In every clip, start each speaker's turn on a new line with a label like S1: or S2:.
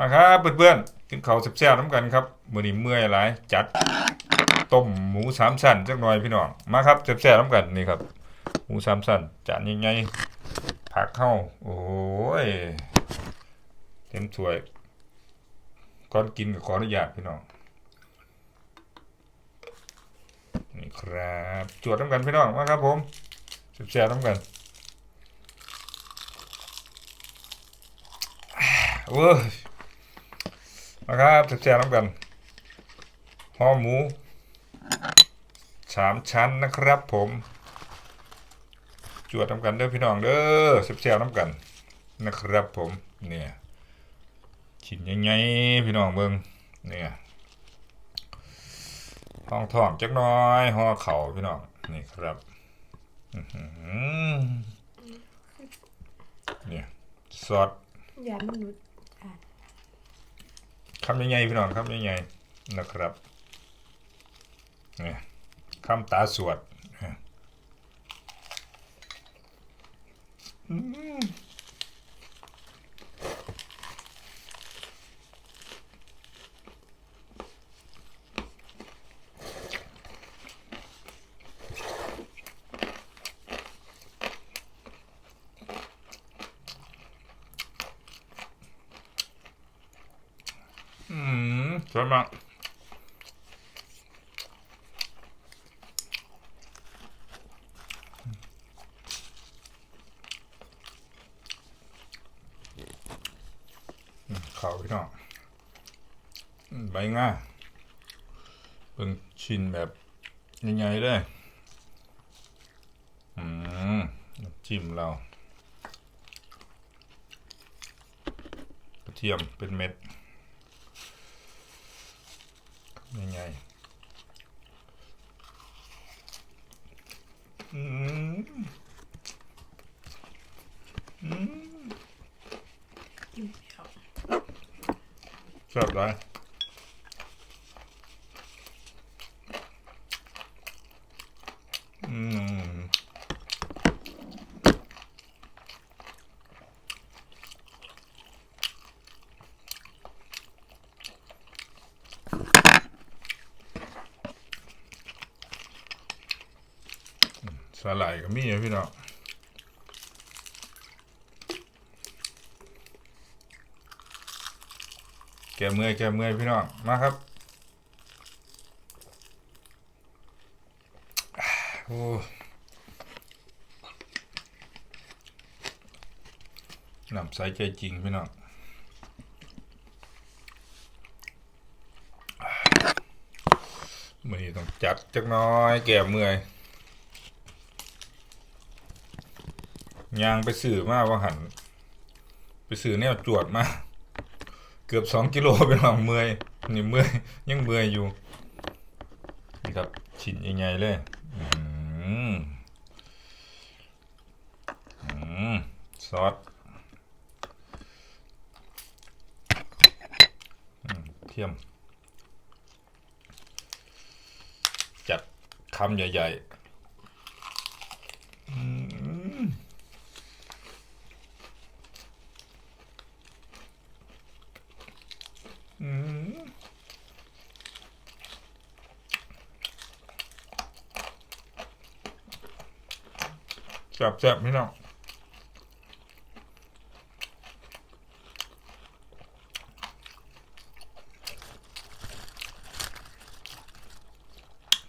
S1: มาครับเพื่อนๆกินข้าวแซ่บๆน้ำกันครับมือนี้เมื่อยหลายจัดต้มหมูสามชั้นจักหน่อยพี่น้องมาครับแซ่บๆน้ำกันนี่ครับ หมูสามชั้นจานใหญ่ๆผักเข้าโอ้ยเต็มถ้วยก่อนกินก็ขออนุญาตพี่น้องนี่ครับจวดน้ำกันพี่น้องมาครับผมแซ่บๆน้ำกันเว้ย มาครับแซ่บๆน้ำกันห่อหมูสามชั้นนะครับผมจวดน้ำกันเด้อพี่น้องเด้อแซ่บๆน้ำกันนะครับผมเนี่ยชิ้นใหญ่ๆพี่น้องเบิ่งเนี่ยท้องท้องจักหน้อยห่อเข่าพี่น้องนี่ครับเนี่ยซอส
S2: ยามนุษย์
S1: คำยังไงพี่น้องคำยังไงนะครับนี่คำตาสวดอืมอืมส วยมากอืมข้าวพี่น้องใบง่าเป็นชิ้นแบบใหญ่ๆเลยอืมจิ้มเรากระเทียมเป็นเม็ด ยังไงอืมอืม
S2: กินเดียว
S1: ชอบไรอืม สาหร่ายก็มีนะพี่น้องแกเมื่อยแกเมื่อยพี่น้องมาครับโอ้น้ำใสใจจริงพี่น้องมือนี้ต้องจัดจักน้อย แก้เมื่อย ยางไปสื่อมากว่าหัน ไปสื่อแนวจวดมา เกือบสองกิโลเป็นหลังเมื่อยนี่เมื่อยยังเมื่อยอยู่ นี่ครับ ชิ้นใหญ่ๆเลยอืมอืมซอสเทียม จัดคำใหญ่ ๆอืมอืม แซ่บแซ่บพี่น้อง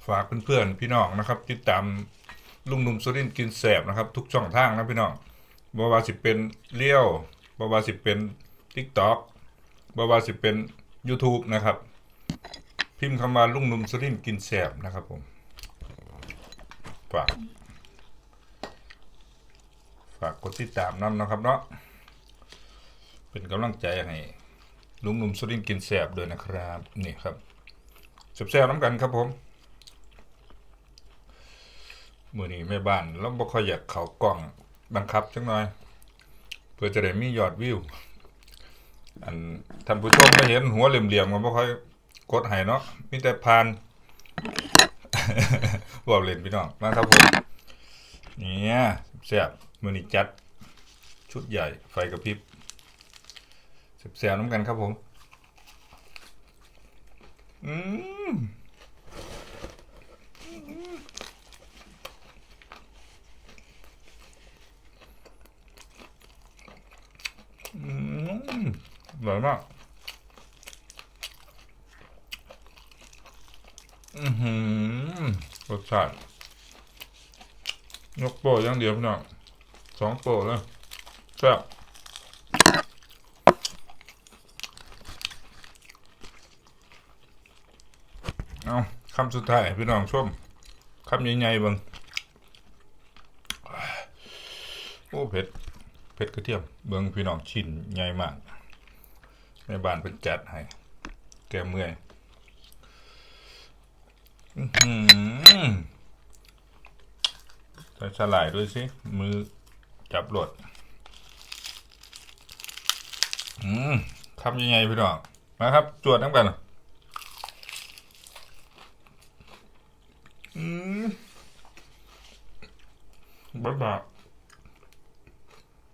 S1: ฝากเพื่อนๆพี่น้องนะครับติดตามลุงหนุ่มสุรินกินแสบนะครับ ทุกช่องทางนะพี่น้องบ่ว่าสิเป็นเลี้ยวบ่ว่าสิเป็น TikTok บ่ว่าสิเป็น YouTube นะครับ พิมพ์คำว่าลุงหนุ่มสุรินกินแสบนะครับผมฝาก ฝากกดติดตามน้ำนะครับเนาะเป็นกำลังใจให้ลุงหนุ่มสุรินกินแสบด้วยนะครับ นี่ครับแสบๆน้ำกันครับผมมือนี้แม่บ้านแล้วบ่ค่อยอยากเขากล้องบังคับจังหน่อย เพื่อจะได้มียอดวิว อันท่านผู้ชมไม่เห็นหัวเหลี่ยมๆก็บ่ค่อยกดให้เนาะมีแต่พานว่าเล่นพี่น้องมาครับผมเนี่ยแซ่บ มือนี้จัด ชุดใหญ่ไฟกระพริบเสียบๆน้ำกันครับผม อืมอืมอร่อยมากอือหือรสชาติยกโปรอย่างเดียวพี่น้อง สองโปรเลยแซ่บเอาคำสุดท้าย พี่น้องชมคำใหญ่ๆบังโอ้เผ็ดเผ็ดกระเทียมเบิงพี่น้องชิ้นใหญ่มากในบ้านเป็นจัดให้แกเมื่อยอื้อหือใส่สลายด้วยสิมือ จับหลดอืมทำยังไงพี่น้องมาครับ จวดน้ำกัน อืมบ๊ายบาย